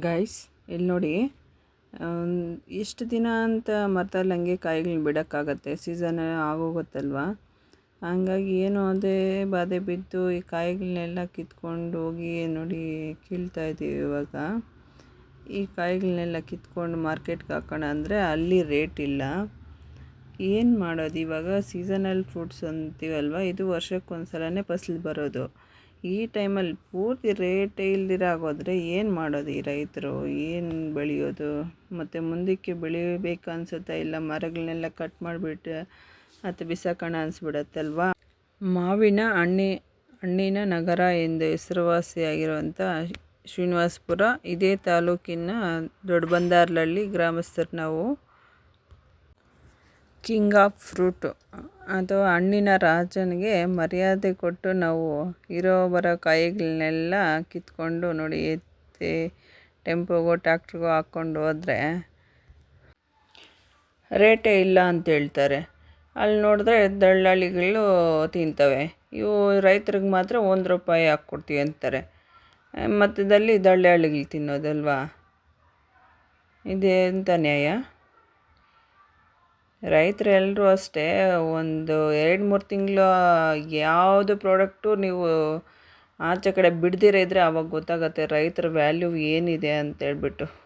Guys ಇಲ್ಲಿ ನೋಡಿ ಎಷ್ಟು ದಿನ ಅಂತ ಮರದಲ್ಲಿ ಹಂಗೆ ಕಾಯಿಗಳನ್ನ ಬಿಡೋಕ್ಕಾಗತ್ತೆ. ಸೀಸನ್ ಆಗೋಗುತ್ತಲ್ವ? ಹಂಗಾಗಿ ಏನು ಅದೇ ಬಾಧೆ ಬಿದ್ದು ಈ ಕಾಯಿಗಳನ್ನೆಲ್ಲ ಕಿತ್ಕೊಂಡು ಹೋಗಿ ನೋಡಿ ಕೀಳ್ತಾ ಇದ್ದೀವಿ ಇವಾಗ. ಈ ಕಾಯಿಗಳನ್ನೆಲ್ಲ ಕಿತ್ಕೊಂಡು ಮಾರ್ಕೆಟ್ಗೆ ಹಾಕೋಣ ಅಂದರೆ ಅಲ್ಲಿ ರೇಟ್ ಇಲ್ಲ. ಏನು ಮಾಡೋದು? ಇವಾಗ ಸೀಸನಲ್ ಫ್ರೂಟ್ಸ್ ಅಂತೀವಲ್ವ? ಇದು ವರ್ಷಕ್ಕೊಂದು ಸಲನೇ ಫಸಲು ಬರೋದು. ಈ ಟೈಮಲ್ಲಿ ಪೂರ್ತಿ ರೇಟೇ ಇಲ್ದಿರ ಆಗೋದ್ರೆ ಏನು ಮಾಡೋದು ಈ ರೈತರು? ಏನು ಬೆಳೆಯೋದು? ಮತ್ತು ಮುಂದಕ್ಕೆ ಬೆಳಿಬೇಕು ಅನಿಸುತ್ತಾ ಇಲ್ಲ? ಮರಗಳನ್ನೆಲ್ಲ ಕಟ್ ಮಾಡಿಬಿಟ್ಟು ಅಥವಾ ಬಿಸಾಕೋಣ ಅನಿಸ್ಬಿಡತ್ತಲ್ವಾ? ಮಾವಿನ ಹಣ್ಣಿ, ಹಣ್ಣಿನ ನಗರ ಎಂದು ಹೆಸರುವಾಸಿಯಾಗಿರುವಂಥ ಶ್ರೀನಿವಾಸಪುರ, ಇದೇ ತಾಲೂಕಿನ ದೊಡ್ಡಬಂದಾರ್ಲಹಳ್ಳಿ ಗ್ರಾಮಸ್ಥರು ನಾವು ಕಿಂಗ್ ಆಫ್ ಫ್ರೂಟು. ಅಥವಾ ಹಣ್ಣಿನ ರಾಜನಿಗೆ ಮರ್ಯಾದೆ ಕೊಟ್ಟು ನಾವು ಇರೋ ಬರೋ ಕಾಯಿಗಳನ್ನೆಲ್ಲ ಕಿತ್ಕೊಂಡು ನೋಡಿ, ಎತ್ತಿ, ಟೆಂಪೋಗೋ ಟ್ಯಾಕ್ಟ್ರಿಗೋ ಹಾಕ್ಕೊಂಡು ಹೋದರೆ ರೇಟೇ ಇಲ್ಲ ಅಂತ ಹೇಳ್ತಾರೆ. ಅಲ್ಲಿ ನೋಡಿದ್ರೆ ದಳ್ಳಾಳಿಗಳು ತಿಂತವೆ. ಇವು ರೈತರಿಗೆ ಮಾತ್ರ ಒಂದು ರೂಪಾಯಿ ಹಾಕ್ಕೊಡ್ತೀವಿ ಅಂತಾರೆ. ಮತ್ತದಲ್ಲಿ ದಳ್ಳಾಳಿಗಳು ತಿನ್ನೋದಲ್ವಾ? ಇದೆಂಥ ನ್ಯಾಯ. ರೈತರು ಎಲ್ಲರೂ ಅಷ್ಟೇ ಒಂದು ಎರಡು, ಮೂರು ತಿಂಗಳು ಯಾವುದು ಪ್ರಾಡಕ್ಟು ನೀವು ಆಚೆ ಕಡೆ ಬಿಡ್ದಿರ ಇದ್ದರೆ ಆವಾಗ ಗೊತ್ತಾಗತ್ತೆ ರೈತರ ವ್ಯಾಲ್ಯೂ ಏನಿದೆ ಅಂತೇಳ್ಬಿಟ್ಟು.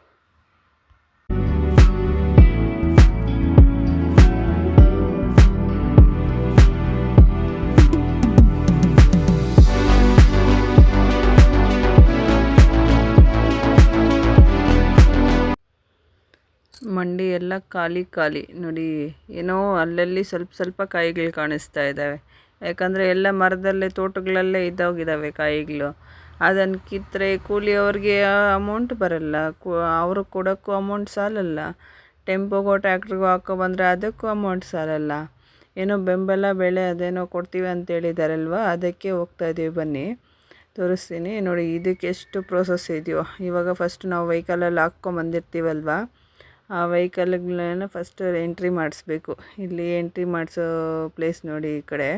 ಮಂಡಿ ಎಲ್ಲ ಖಾಲಿ ಖಾಲಿ. ನೋಡಿ, ಏನೋ ಅಲ್ಲಲ್ಲಿ ಸ್ವಲ್ಪ ಸ್ವಲ್ಪ ಕಾಯಿಗಳು ಕಾಣಿಸ್ತಾ ಇದ್ದಾವೆ ಯಾಕಂದರೆ ಎಲ್ಲ ಮರದಲ್ಲೇ, ತೋಟಗಳಲ್ಲೇ ಇದ್ದೋಗಿದ್ದಾವೆ ಕಾಯಿಗಳು. ಅದನ್ನು ಕಿತ್ತರೆ ಕೂಲಿಯವ್ರಿಗೆ ಅಮೌಂಟ್ ಬರಲ್ಲ. ಕು, ಅವರು ಕೊಡೋಕ್ಕೂ ಅಮೌಂಟ್ ಸಾಲಲ್ಲ. ಟೆಂಪೋಗೋ ಟ್ಯಾಕ್ಟ್ರಿಗೋ ಹಾಕೊಬಂದರೆ ಅದಕ್ಕೂ ಅಮೌಂಟ್ ಸಾಲಲ್ಲ. ಏನೋ ಬೆಂಬಲ, ಬೆಳೆ ಅದೇನೋ ಕೊಡ್ತೀವಿ ಅಂತ ಹೇಳಿದಾರಲ್ವ? ಅದಕ್ಕೆ ಹೋಗ್ತಾ ಇದ್ದೀವಿ ಬನ್ನಿ, ತೋರಿಸ್ತೀನಿ. ನೋಡಿ, ಇದಕ್ಕೆ ಎಷ್ಟು ಪ್ರೋಸೆಸ್ ಇದೆಯೋ. ಇವಾಗ ಫಸ್ಟ್ ನಾವು ವೆಹಿಕಲಲ್ಲಿ ಹಾಕ್ಕೊಂಬಂದಿರ್ತೀವಲ್ವ? ಆ ವೆಹಿಕಲ್ಗಳನ್ನ ಫಸ್ಟ್ ಎಂಟ್ರಿ ಮಾಡಿಸ್ಬೇಕು. ಇಲ್ಲಿ ಎಂಟ್ರಿ ಮಾಡಿಸೋ ಪ್ಲೇಸ್ ನೋಡಿ ಈ ಕಡೆ.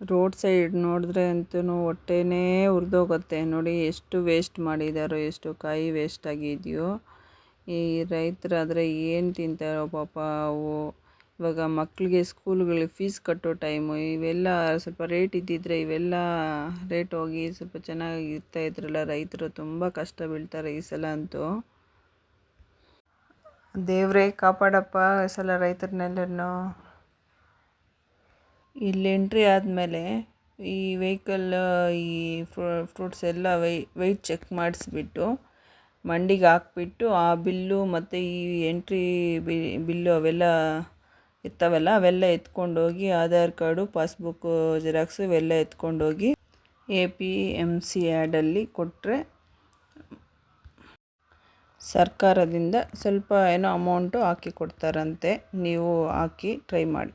ರೋಡ್ ಸೈಡ್ ನೋಡಿದ್ರೆ ಅಂತೂ ಹೊಟ್ಟೆನೇ ಉರಿದೋಗುತ್ತೆ. ನೋಡಿ ಎಷ್ಟು ವೇಸ್ಟ್ ಮಾಡಿದ್ದಾರೋ ಎಷ್ಟು ಕಾಯಿ ವೇಸ್ಟ್ ಆಗಿದೆಯೋ. ಈ ರೈತರಾದರೆ ಏನು ತಿಂತಾರೋ ಪಾಪ ಅವು. ಇವಾಗ ಮಕ್ಕಳಿಗೆ ಸ್ಕೂಲ್ಗಳಿಗೆ ಫೀಸ್ ಕಟ್ಟೋ ಟೈಮು ಇವೆಲ್ಲ ಸ್ವಲ್ಪ ರೇಟ್ ಇದ್ದಿದ್ದರೆ ಇವೆಲ್ಲ ರೇಟ್ ಹೋಗಿ ಸ್ವಲ್ಪ ಚೆನ್ನಾಗಿ ಇರ್ತಾ ಇದ್ರಲ್ಲ ರೈತರು, ತುಂಬ ಕಷ್ಟ ಬೀಳ್ತಾರೆ ಈ ಸಲ ಅಂತೂ. ದೇವರೇ ಕಾಪಾಡಪ್ಪ ಈ ಸಲ ರೈತರನ್ನೆಲ್ಲರೂ ಇಲ್ಲಿ ಎಂಟ್ರಿ ಆದಮೇಲೆ ಈ ವೆಹಿಕಲ್ ಈ ಫ್ರೂಟ್ಸ್ ಎಲ್ಲ ವೆಯ್ಟ್ ಚೆಕ್ ಮಾಡಿಸ್ಬಿಟ್ಟು ಮಂಡಿಗೆ ಹಾಕ್ಬಿಟ್ಟು ಆ ಬಿಲ್ಲು ಮತ್ತು ಈ ಎಂಟ್ರಿ ಬಿಲ್ಲು ಅವೆಲ್ಲ ಇರ್ತಾವಲ್ಲ ಅವೆಲ್ಲ ಎತ್ಕೊಂಡೋಗಿ ಆಧಾರ್ ಕಾರ್ಡು ಪಾಸ್ಬುಕ್ಕು ಜೆರಾಕ್ಸು ಇವೆಲ್ಲ ಎತ್ಕೊಂಡೋಗಿ ಎ ಪಿ ಎಂ ಸಿ ಆ್ಯಡಲ್ಲಿ ಕೊಟ್ಟರೆ ಸರ್ಕಾರದಿಂದ ಸ್ವಲ್ಪ ಏನೋ ಅಮೌಂಟು ಹಾಕಿ ಕೊಡ್ತಾರಂತೆ. ನೀವು ಹಾಕಿ ಟ್ರೈ ಮಾಡಿ.